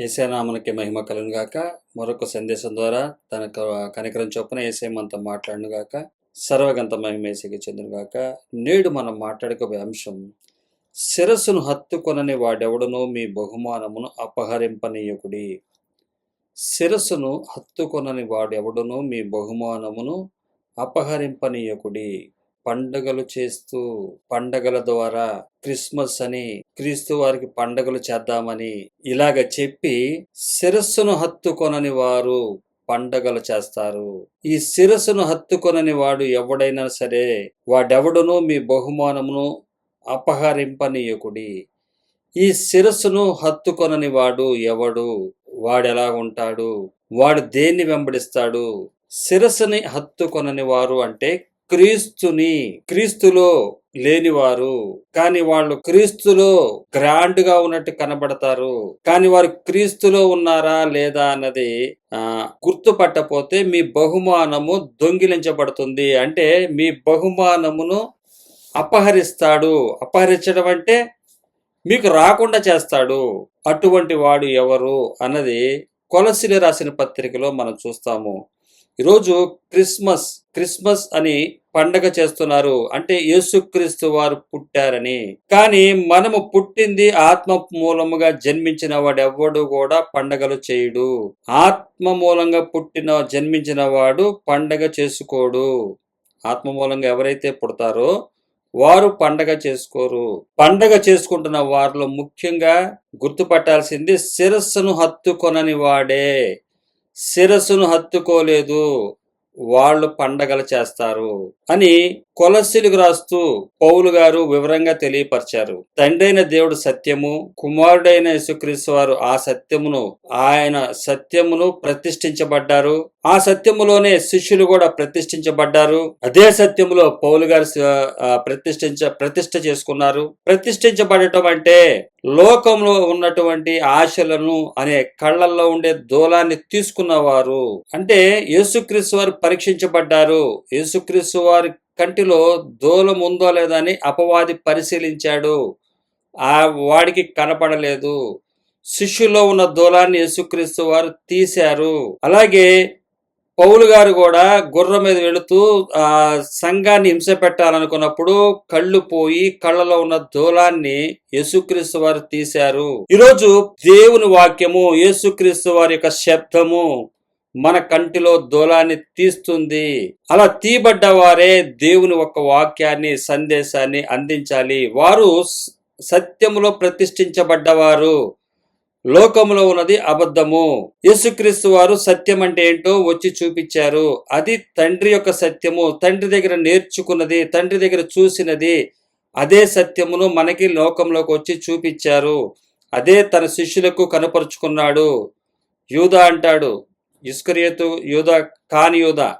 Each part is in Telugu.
ఏసేనామనికి మహిమ కలును గాక. మరొక సందేశం ద్వారా తన కనికరం చొప్పున ఏసే మనతో మాట్లాడునుగాక సర్వగంత మహిమ ఏసీకి చెందునుగాక నేడు మనం మాట్లాడుకోబోయే అంశం శిరస్సును హత్తుకొనని వాడెవడునో మీ బహుమానమును అపహరింపనీయకుడి. శిరస్సును హత్తుకొనని వాడెవడునో మీ బహుమానమును అపహరింపనీయకుడి. పండగలు చేస్తూ పండగల ద్వారా క్రిస్మస్ అని క్రీస్తు వారికి పండగలు చేద్దామని ఇలాగ చెప్పి శిరస్సును హత్తుకొనని వారు పండగలు చేస్తారు. ఈ శిరస్సును హత్తుకొనని వాడు ఎవడైనా సరే వాడెవడును మీ బహుమానమును అపహరింపనీయకుడి. ఈ శిరస్సును హత్తుకొనని వాడు ఎవడు? వాడెలా ఉంటాడు? వాడు దేన్ని వెంబడిస్తాడు? శిరస్సుని హత్తుకొనని వారు అంటే క్రీస్తుని క్రీస్తులో లేనివారు. కానీ వాళ్ళు క్రీస్తులో గ్రాండ్గా ఉన్నట్టు కనబడతారు. కానీ వారు క్రీస్తులో ఉన్నారా లేదా అన్నది గుర్తుపట్టపోతే మీ బహుమానము దొంగిలించబడుతుంది. అంటే మీ బహుమానమును అపహరిస్తాడు. అపహరించడం అంటే మీకు రాకుండా చేస్తాడు. అటువంటి వాడు ఎవరు? అన్నది కొలసిలి రాసిన పత్రికలో మనం చూస్తాము. ఈరోజు క్రిస్మస్ క్రిస్మస్ అని పండగ చేస్తున్నారు. అంటే యేసుక్రీస్తు వారు పుట్టారని. కానీ మనము పుట్టింది ఆత్మ మూలముగా జన్మించిన వాడెవ్వడు కూడా పండగలు చేయుడు. ఆత్మ మూలంగా పుట్టిన జన్మించిన వాడు పండగ చేసుకోడు. ఆత్మ మూలంగా ఎవరైతే పుడతారో వారు పండగ చేసుకోరు. పండగ చేసుకుంటున్న వారిలో ముఖ్యంగా గుర్తుపట్టాల్సింది శిరస్సును హత్తుకొనని వాడే. శిరస్సును హత్తుకోలేదు. వాళ్ళు పండగలు చేస్తారు అని కొలసిలుగు రాస్తూ పౌలు గారు వివరంగా తెలియపరిచారు. తండ్రైన దేవుడు సత్యము కుమారుడైన యేసుక్రీస్తు వారు ఆ సత్యమును ఆయన సత్యమును ప్రతిష్ఠించబడ్డారు. ఆ సత్యములోనే శిష్యులు కూడా ప్రతిష్ఠించబడ్డారు. అదే సత్యములో పౌలు గారు ప్రతిష్ఠించ ప్రతిష్ఠ చేసుకున్నారు. ప్రతిష్ఠించబడటం అంటే లోకంలో ఉన్నటువంటి ఆశలను అనే కళ్ళల్లో ఉండే దూలాన్ని తీసుకున్నవారు. అంటే యేసుక్రీస్తు వారు పరీక్షించబడ్డారు. యేసుక్రీస్తు వారి కంటిలో దూలం ఉందో లేదా అని అపవాది పరిశీలించాడు. ఆ వాడికి కనపడలేదు. శిష్యులో ఉన్న దూలాన్ని యేసుక్రీస్తు వారు తీశారు. అలాగే పౌలు గారు కూడా గుర్రం మీద వెళుతూ ఆ సంఘాన్ని హింస పెట్టాలనుకున్నప్పుడు కళ్ళు పోయి కళ్ళలో ఉన్న దూలాన్ని యేసుక్రీస్తు వారు తీశారు. ఈరోజు దేవుని వాక్యము యేసుక్రీస్తు వారి యొక్క శబ్దము. మన కంటిలో దూలాన్ని తీస్తుంది. అలా తీబడ్డ వారే దేవుని ఒక వాక్యాన్ని సందేశాన్ని అందించాలి. వారు సత్యములో ప్రతిష్ఠించబడ్డవారు. లోకములో ఉన్నది అబద్ధము. యేసుక్రీస్తు వారు సత్యం అంటే ఏంటో వచ్చి చూపించారు. అది తండ్రి యొక్క సత్యము. తండ్రి దగ్గర నేర్చుకున్నది తండ్రి దగ్గర చూసినది అదే సత్యమును మనకి లోకంలోకి వచ్చి చూపించారు. అదే తన శిష్యులకు కనపరుచుకున్నాడు. యూదా అంటాడు ఇస్కరియతు యూదా కాని యూదా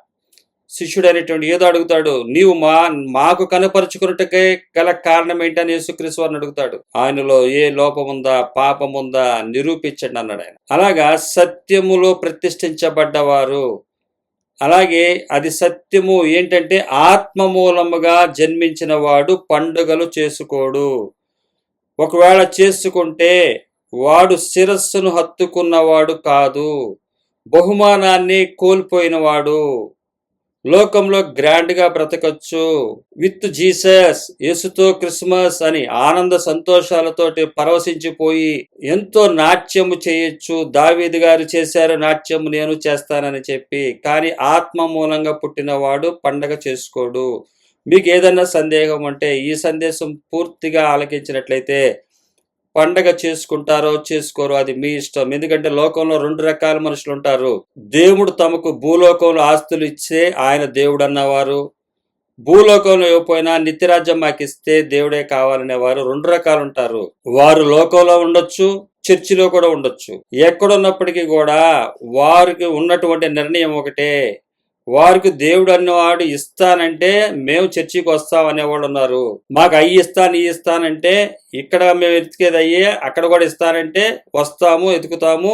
శిష్యుడైనటువంటి ఏదో అడుగుతాడు నీవు మా మాకు కనపరుచుకున్నట్టుకే గల కారణం ఏంటని యేసుక్రీస్తు వారిని అడుగుతాడు. ఆయనలో ఏ లోపం ఉందా పాపం ఉందా నిరూపించండి అన్నాడు ఆయన. అలాగా సత్యములో ప్రతిష్ఠించబడ్డవారు. అలాగే అది సత్యము ఏంటంటే ఆత్మ మూలముగా జన్మించిన వాడు పండుగలు చేసుకోడు. ఒకవేళ చేసుకుంటే వాడు శిరస్సును హత్తుకున్నవాడు కాదు. బహుమానాన్ని కోల్పోయినవాడు. లోకంలో గ్రాండ్గా బ్రతకచ్చు. విత్ జీసస్ యేసుతో క్రిస్మస్ అని ఆనంద సంతోషాలతోటి పరవశించిపోయి ఎంతో నాట్యము చేయొచ్చు. దావీద్ గారు చేశారు నాట్యము నేను చేస్తానని చెప్పి. కానీ ఆత్మ మూలంగా పుట్టినవాడు పండగ చేసుకోడు. మీకు ఏదైనా సందేహం అంటే ఈ సందేశం పూర్తిగా ఆలకించినట్లయితే పండగ చేసుకుంటారో చేసుకోరో అది మీ ఇష్టం. ఎందుకంటే లోకంలో రెండు రకాల మనుషులు ఉంటారు. దేవుడు తమకు భూలోకంలో ఆస్తులు ఇచ్చే ఆయన దేవుడు అన్నవారు భూలోకంలో ఇవ్వకపోయినా నిత్యరాజ్యం మాకు ఇస్తే దేవుడే కావాలనేవారు రెండు రకాలు ఉంటారు. వారు లోకంలో ఉండొచ్చు చర్చిలో కూడా ఉండొచ్చు. ఎక్కడున్నప్పటికీ కూడా వారికి ఉన్నటువంటి నిర్ణయం ఒకటే. వారికి దేవుడు అన్నవాడు ఇస్తానంటే మేము చర్చికి వస్తాం అనేవాళ్ళు ఉన్నారు. మాకు అయ్యి ఇస్తాను ఈ ఇస్తానంటే ఇక్కడ మేము వెతికేది అయ్యే అక్కడ కూడా ఇస్తానంటే వస్తాము ఎతుకుతాము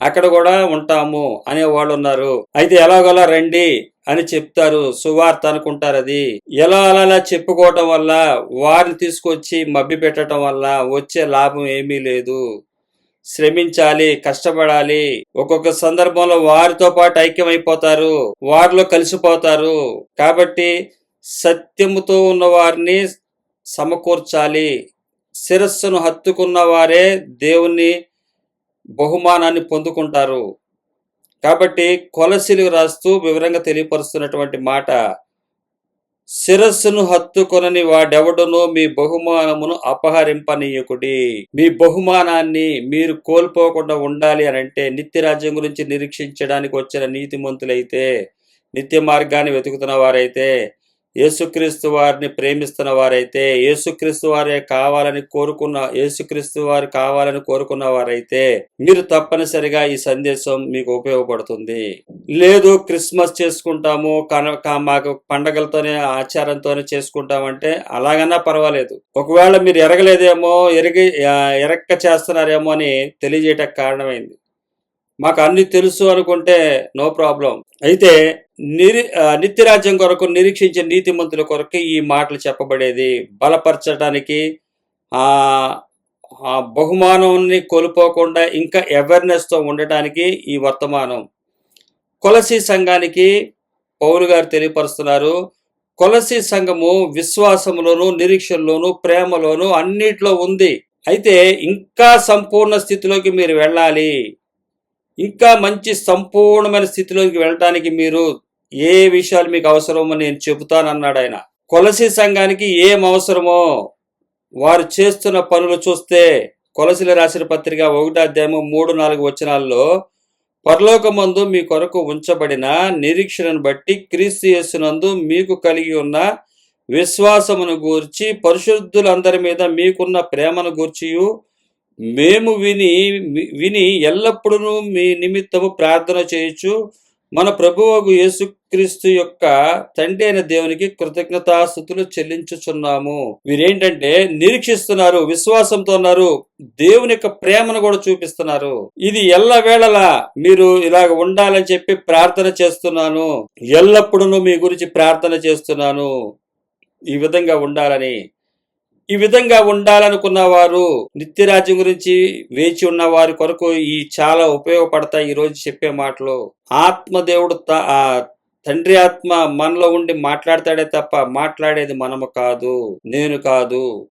అక్కడ కూడా ఉంటాము అనే వాళ్ళు ఉన్నారు. అయితే ఎలాగోలా రండి అని చెప్తారు సువార్త అనుకుంటారు అది. ఎలా అలా చెప్పుకోవటం వల్ల వారిని తీసుకొచ్చి మబ్బి పెట్టడం వల్ల వచ్చే లాభం ఏమీ లేదు. శ్రమించాలి కష్టపడాలి. ఒక్కొక్క సందర్భంలో వారితో పాటు ఐక్యమైపోతారు వారిలో కలిసిపోతారు. కాబట్టి సత్యముతో ఉన్న వారిని సమకూర్చాలి. శిరస్సును హత్తుకున్న వారే దేవుని బహుమానాన్ని పొందుకుంటారు. కాబట్టి కొలసిలు రాస్తూ వివరంగా తెలియపరుస్తున్నటువంటి మాట శిరస్సును హత్తుకొనని వాడెవడనో మీ బహుమానమును అపహరింపనీయకుడి. మీ బహుమానాన్ని మీరు కోల్పోకుండా ఉండాలి అని అంటే నిత్య రాజ్యం గురించి నిరీక్షించడానికి వచ్చిన నీతిమంతులైతే నిత్య మార్గాన్ని వెతుకుతున్న వారైతే యేసుక్రీస్తు వారిని ప్రేమిస్తున్న వారైతే యేసుక్రీస్తు వారే కావాలని కోరుకున్న యేసుక్రీస్తు వారు కావాలని కోరుకున్న వారైతే మీరు తప్పనిసరిగా ఈ సందేశం మీకు ఉపయోగపడుతుంది. లేదు క్రిస్మస్ చేసుకుంటాము కన మాకు పండగలతోనే ఆచారంతోనే చేసుకుంటామంటే అలాగన్నా పర్వాలేదు. ఒకవేళ మీరు ఎరగలేదేమో ఎరగి ఎరక్క చేస్తున్నారేమో అని తెలియజేయటకు కారణమైంది. మాకు అన్ని తెలుసు అనుకుంటే నో ప్రాబ్లం. అయితే నిరి నిత్యరాజ్యం కొరకు నిరీక్షించే నీతిమంతుల కొరకు ఈ మాటలు చెప్పబడేది. బలపరచడానికి బహుమానాన్ని కోల్పోకుండా ఇంకా అవేర్నెస్తో ఉండటానికి ఈ వర్తమానం. కొలసి సంఘానికి పౌలు గారు తెలియపరుస్తున్నారు. కొలసి సంఘము విశ్వాసంలోను నిరీక్షల్లోను ప్రేమలోను అన్నిట్లో ఉంది. అయితే ఇంకా సంపూర్ణ స్థితిలోకి మీరు వెళ్ళాలి. ఇంకా మంచి సంపూర్ణమైన స్థితిలోకి వెళ్ళటానికి మీరు ఏ విషయాలు మీకు అవసరమో నేను చెబుతానన్నాడు ఆయన. కొలసి సంఘానికి ఏం అవసరమో వారు చేస్తున్న పనులు చూస్తే కొలసిల రాసిన పత్రిక ఒకటో అధ్యాయము మూడు నాలుగు వచనాల్లో పరలోకమందు మీ కొరకు ఉంచబడిన నిరీక్షణను బట్టి క్రీస్తు యేసునందు మీకు కలిగి ఉన్న విశ్వాసమును గూర్చి పరిశుద్ధులందరి మీద మీకున్న ప్రేమను గూర్చియు. మేము విని విని ఎల్లప్పుడూ మీ నిమిత్తము ప్రార్థన చేయొచ్చు మన ప్రభువగు క్రీస్తు యొక్క తండ్రి అయిన దేవునికి కృతజ్ఞతాస్థుతులు చెల్లించుచున్నాము. వీరేంటంటే నిరీక్షిస్తున్నారు విశ్వాసంతో ఉన్నారు దేవుని యొక్క ప్రేమను కూడా చూపిస్తున్నారు. ఇది ఎల్లవేళలా మీరు ఇలాగ ఉండాలని చెప్పి ప్రార్థన చేస్తున్నాను. ఎల్లప్పుడూ మీ గురించి ప్రార్థన చేస్తున్నాను. ఈ విధంగా ఉండాలని. ఈ విధంగా ఉండాలనుకున్న వారు నిత్యరాజ్యం గురించి వేచి ఉన్న వారి కొరకు ఈ చాలా ఉపయోగపడతాయి ఈ రోజు చెప్పే మాటలు. ఆత్మదేవుడు త- ఆ తండ్రి ఆత్మ మనలో ఉండి మాట్లాడతాడే తప్ప మాట్లాడేది మనము కాదు నేను కాదు.